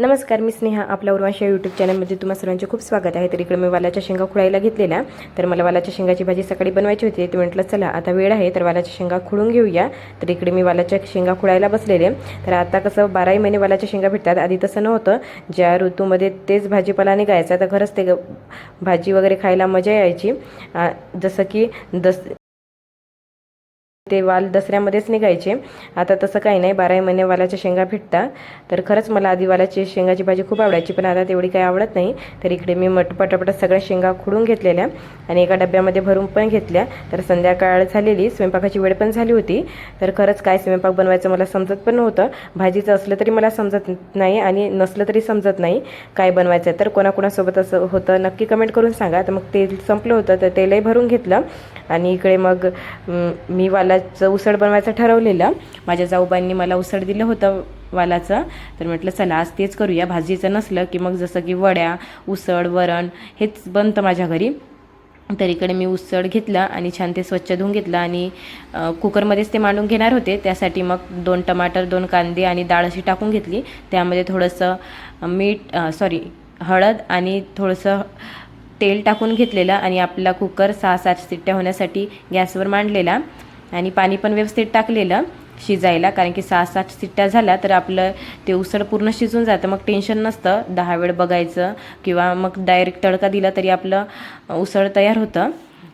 नमस्कार मी स्नेहा आपल्या उर्वाशा यूट्यूब चॅनलमध्ये तुम्हा सर्वांचे खूप स्वागत आहे. तर इकडे मी वालाच्या शेंगा खुडायला घेतलेल्या. तर मला वालाच्या शेंगाची भाजी सकाळी बनवायची होती ते म्हटलं चला आता वेळ आहे तर वालाच्या शेंगा खुडून घेऊया. तर इकडे मी वालाच्या शेंगा खुडायला बसलेले. तर आता कसं बाराही महिने वालाच्या शेंगा भेटतात. आधी तसं नव्हतं. ज्या ऋतूमध्ये तेच भाजीपाला निघायचा तर खरंच ते ग- भाजी वगैरे खायला मजा यायची. आ, जसं की दस ते वाल दसऱ्यामध्येच निघायचे. आता तसं काही नाही बाराही महिने वालाच्या शेंगा भेटतात तर खरंच मला आधी वालाची शेंगाची भाजी खूप आवडायची पण आता तेवढी काही आवडत नाही. तर इकडे मी मट पटापटा सगळ्या शेंगा खुडून घेतलेल्या आणि एका डब्यामध्ये भरून पण घेतल्या. तर संध्याकाळ झालेली स्वयंपाकाची वेळ पण झाली होती. तर खरंच काय स्वयंपाक बनवायचं मला समजत पण नव्हतं. भाजीचं असलं तरी मला समजत नाही आणि नसलं तरी समजत नाही काय बनवायचं. तर कोणाकोणासोबत असं होतं नक्की कमेंट करून सांगा. तर मग तेल संपलं होतं तर तेलही भरून घेतलं. आणि इकडे मग मी वाला वालाचं उसळ बनवायचं ठरवलेलं. माझ्या जाऊबाईंनी मला उसळ दिलं होतं वालाचं. तर म्हटलं चला आज तेच करूया. भाजीचं नसलं की मग जसं की वड्या उसळ वरण हेच बनतं माझ्या घरी. तर इकडे मी उसळ घेतलं आणि छान ते स्वच्छ धुवून घेतलं आणि कुकरमध्येच ते मांडून घेणार होते. त्यासाठी मग दोन टमाटर दोन कांदे आणि डाळ अशी टाकून घेतली. त्यामध्ये थोडंसं मीठ सॉरी हळद आणि थोडंसं तेल टाकून घेतलेलं आणि आपला कुकर सहा सात सिट्ट्या होण्यासाठी गॅसवर मांडलेला. आणि पाणी पण व्यवस्थित टाकलेलं शिजायला कारण की सहा सात सिट्ट्या झाल्या तर आपलं ते उसळ पूर्ण शिजून जातं. मग टेन्शन नसतं. दहा वेळ बघायचं किंवा मग डायरेक्ट तडका दिला तरी आपलं उसळ तयार होतं.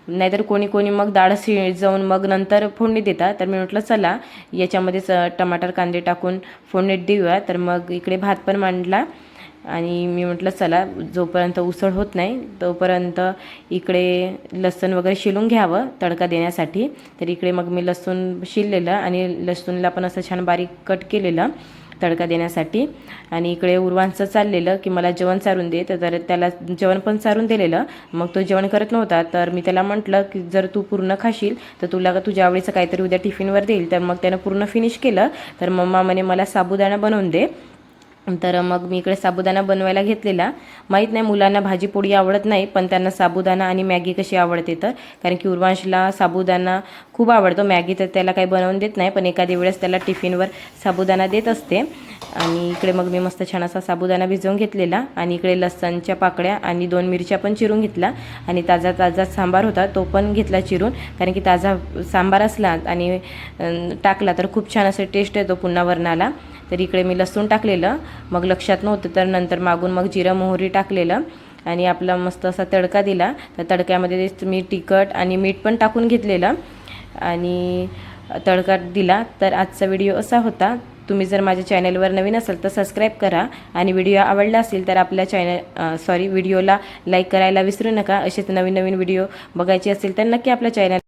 नाहीतर कोणी कोणी मग डाळ शिजवून मग नंतर फोडणी देतात. तर मी म्हटलं चला याच्यामध्येच टमाटर कांदे टाकून फोडणीत देऊया. तर मग इकडे भात पण मांडला. आणि मी म्हटलं चला जोपर्यंत उसळ होत नाही तोपर्यंत इकडे लसूण वगैरे शिलून घ्यावं तडका देण्यासाठी. तर इकडे मग मी लसूण शिललेलं आणि लसूणला पण असं छान बारीक कट केलेलं तडका देण्यासाठी. आणि इकडे उर्वांचं चाललेलं की मला जेवण चारून दे तर तर त्याला जेवण पण चारून दिलेलं मग तो जेवण करत नव्हता. तर मी त्याला म्हटलं की जर तू पूर्ण खाशील तर तुला का तुझ्या आवडीचं काहीतरी उद्या टिफिनवर देईल. तर मग त्यानं पूर्ण फिनिश केलं. तर मम्मा म्हणे मला साबुदाणा बनवून दे. तर मग मी इकडे साबुदाणा बनवायला घेतलेला. माहीत नाही मुलांना भाजी पोळी आवडत नाही पण त्यांना साबुदाणा आणि मॅगी कशी आवडते तर. कारण की उर्वांशला साबुदाणा खूप आवडतो. मॅगी तर त्याला काही बनवून देत नाही पण एखाद्या वेळेस त्याला टिफिनवर साबुदाणा देत असते. आणि इकडे मग मी मस्त छान असा साबुदाणा भिजवून घेतलेला आणि इकडे लसणच्या पाकळ्या आणि दोन मिरच्या पण चिरून घेतला आणि ताजा ताजा सांबार होता तो पण घेतला चिरून. कारण की ताजा सांबार असला आणि टाकला तर खूप छान असं टेस्ट येतो पुन्हा वरणाला. तर इकडे मी लसूण टाकलेलं. मग लक्षात नव्हतं तर नंतर मागून मग जिरं मोहरी टाकलेलं. आणि आपला मस्त असा तडका दिला. तर तडक्यामध्ये मी तिखट आणि मीठ पण टाकून घेतलेलं. आणि तडका दिला. तर आजचा व्हिडिओ असा होता. तुम्ही जर माझ्या चॅनलवर नवीन असाल तर सबस्क्राईब करा. आणि व्हिडिओ आवडला असेल तर आपल्या चॅनल सॉरी व्हिडिओला लाईक करायला विसरू नका. असेच नवीन नवीन व्हिडिओ बघायचे असेल तर नक्की आपल्या चॅनल